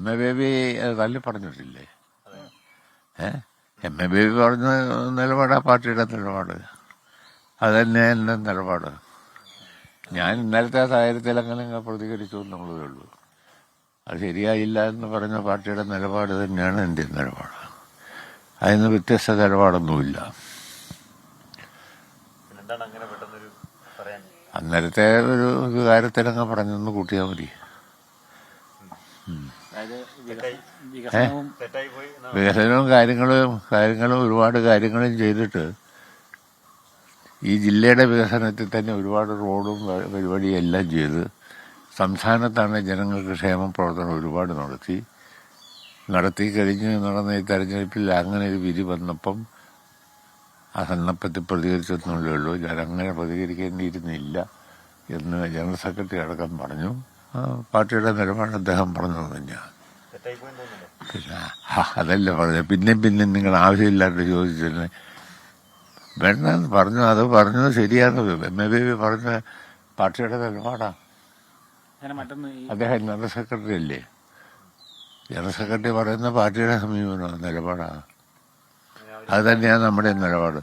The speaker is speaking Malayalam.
എം എ ബേബി അത് തള്ളി പറഞ്ഞിട്ടില്ലേ? ഏ? എം എ ബേബി പറഞ്ഞ നിലപാടാ പാർട്ടിയുടെ നിലപാട്. അതന്നെ എന്റെ നിലപാട്. ഞാൻ ഇന്നലത്തെ സാഹചര്യത്തിൽ അങ്ങനെ അങ്ങ് പ്രതികരിച്ചു എന്നുള്ളതേ ഉള്ളൂ. അത് ശരിയായില്ല എന്ന് പറഞ്ഞ പാർട്ടിയുടെ നിലപാട് തന്നെയാണ് എന്റെ നിലപാട്. അതിന് വ്യത്യസ്ത നിലപാടൊന്നുമില്ല. അന്നേരത്തെ ഒരു കാര്യത്തിലങ്ങ് പറഞ്ഞൊന്ന് കൂട്ടിയാൽ മതി. വികസനവും കാര്യങ്ങളും കാര്യങ്ങളും ഒരുപാട് കാര്യങ്ങളും ചെയ്തിട്ട് ഈ ജില്ലയുടെ വികസനത്തിൽ തന്നെ ഒരുപാട് റോഡും പരിപാടിയും എല്ലാം ചെയ്ത് സംസ്ഥാനത്താണ് ജനങ്ങൾക്ക് ക്ഷേമ പ്രവർത്തനം ഒരുപാട് നടത്തി. നടത്തി കഴിഞ്ഞ് നടന്ന ഈ തെരഞ്ഞെടുപ്പിൽ അങ്ങനെ ഒരു വിധി വന്നപ്പം ആ സന്നപ്പത്തിൽ പ്രതികരിച്ചെന്നുള്ളേ ഉള്ളൂ. ഞാൻ അങ്ങനെ പ്രതികരിക്കേണ്ടിയിരുന്നില്ല എന്ന് ജനറൽ സെക്രട്ടറി അടക്കം പറഞ്ഞു. ആ, പാർട്ടിയുടെ നിലപാട് അദ്ദേഹം പറഞ്ഞു തന്നെയാണ്. അതല്ല പറഞ്ഞത്. പിന്നെ പിന്നെ നിങ്ങൾ ആവശ്യമില്ലാണ്ട് ചോദിച്ചിരുന്നു വേണ്ടെന്ന് പറഞ്ഞു അത് പറഞ്ഞത് ശരിയാണ് എം. എ. ബേബി പറഞ്ഞ പാർട്ടിയുടെ നിലപാടാ. അദ്ദേഹം ജനറൽ സെക്രട്ടറി അല്ലേ? ജനറൽ സെക്രട്ടറി പറയുന്ന പാർട്ടിയുടെ സമീപനമാണ് നിലപാടാ. അത് തന്നെയാണ് നമ്മുടെ നിലപാട്.